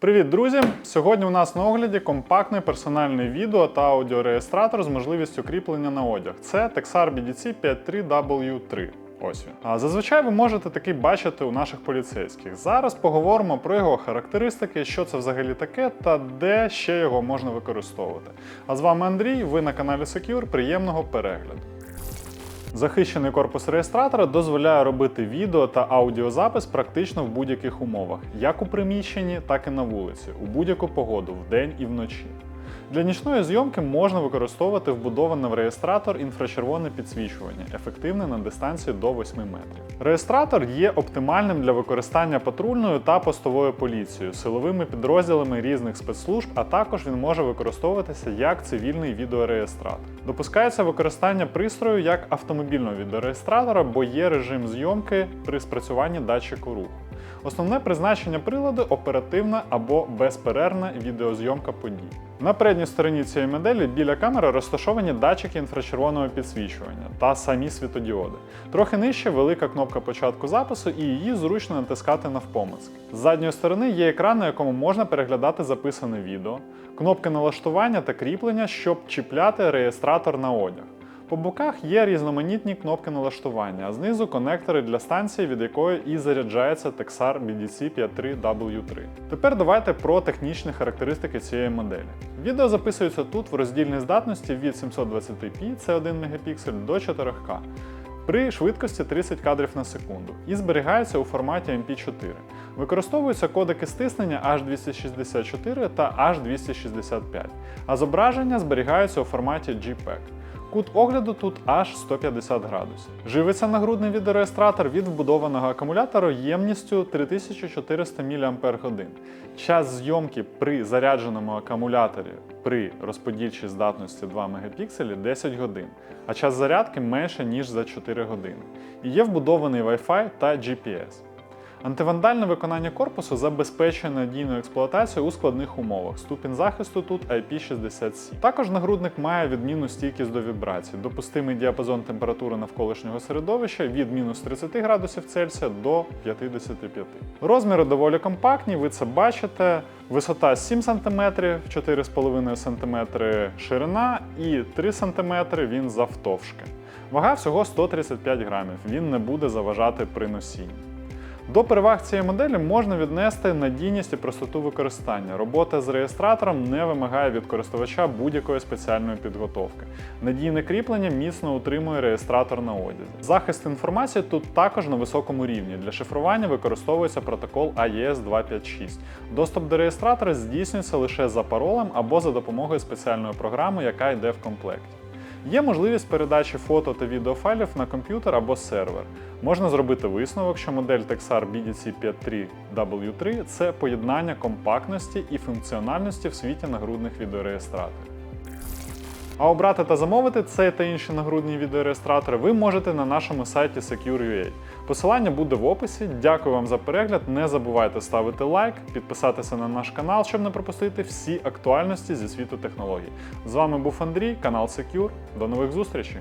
Привіт, друзі! Сьогодні у нас на огляді компактний персональний відео та аудіореєстратор з можливістю кріплення на одяг. Це Texar BDC 53W3. Ось він. А зазвичай ви можете такий бачити у наших поліцейських. Зараз поговоримо про його характеристики, що це взагалі таке та де ще його можна використовувати. А з вами Андрій, ви на каналі Secure. Приємного перегляду. Захищений корпус реєстратора дозволяє робити відео та аудіозапис практично в будь-яких умовах, як у приміщенні, так і на вулиці, у будь-яку погоду, вдень і вночі. Для нічної зйомки можна використовувати вбудоване в реєстратор інфрачервоне підсвічування, ефективне на дистанції до 8 метрів. Реєстратор є оптимальним для використання патрульною та постовою поліцією, силовими підрозділами різних спецслужб, а також він може використовуватися як цивільний відеореєстратор. Допускається використання пристрою як автомобільного відеореєстратора, бо є режим зйомки при спрацюванні датчику руху. Основне призначення приладу оперативна або безперервна відеозйомка подій. На передній стороні цієї моделі біля камери розташовані датчики інфрачервоного підсвічування та самі світодіоди. Трохи нижче велика кнопка початку запису і її зручно натискати навпомацьки. З задньої сторони є екран, на якому можна переглядати записане відео, кнопки налаштування та кріплення, щоб чіпляти реєстратор на одяг. По боках є різноманітні кнопки налаштування, а знизу конектори для станції, від якої і заряджається Texar BDC 53W3. Тепер давайте про технічні характеристики цієї моделі. Відео записується тут в роздільній здатності від 720p, це 1 Мп, до 4К. При швидкості 30 кадрів на секунду і зберігається у форматі MP4. Використовуються кодеки стиснення H264 та H265, а зображення зберігаються у форматі JPEG. Кут огляду тут аж 150 градусів. Живиться нагрудний відеореєстратор від вбудованого акумулятора ємністю 3400 мАч. Час зйомки при зарядженому акумуляторі при розподільчій здатності 2 Мп 10 годин, а час зарядки менше ніж за 4 години. І є вбудований Wi-Fi та GPS. Антивандальне виконання корпусу забезпечує надійну експлуатацію у складних умовах. Ступінь захисту тут IP67. Також нагрудник має відмінну стійкість до вібрацій, допустимий діапазон температури навколишнього середовища від мінус 30 градусів Цельсія до 55. Розміри доволі компактні, ви це бачите. Висота 7 см, 4,5 см ширина і 3 см він завтовшки. Вага всього 135 грамів, він не буде заважати при носінні. До переваг цієї моделі можна віднести надійність і простоту використання. Робота з реєстратором не вимагає від користувача будь-якої спеціальної підготовки. Надійне кріплення міцно утримує реєстратор на одязі. Захист інформації тут також на високому рівні. Для шифрування використовується протокол AES 256. Доступ до реєстратора здійснюється лише за паролем або за допомогою спеціальної програми, яка йде в комплекті. Є можливість передачі фото та відеофайлів на комп'ютер або сервер. Можна зробити висновок, що модель Texar BDC 53W3 це поєднання компактності і функціональності в світі нагрудних відеореєстраторів. А обрати та замовити цей та інші нагрудні відеореєстратори ви можете на нашому сайті Secure.ua. Посилання буде в описі. Дякую вам за перегляд. Не забувайте ставити лайк, підписатися на наш канал, щоб не пропустити всі актуальності зі світу технологій. З вами був Андрій, канал Secure. До нових зустрічей!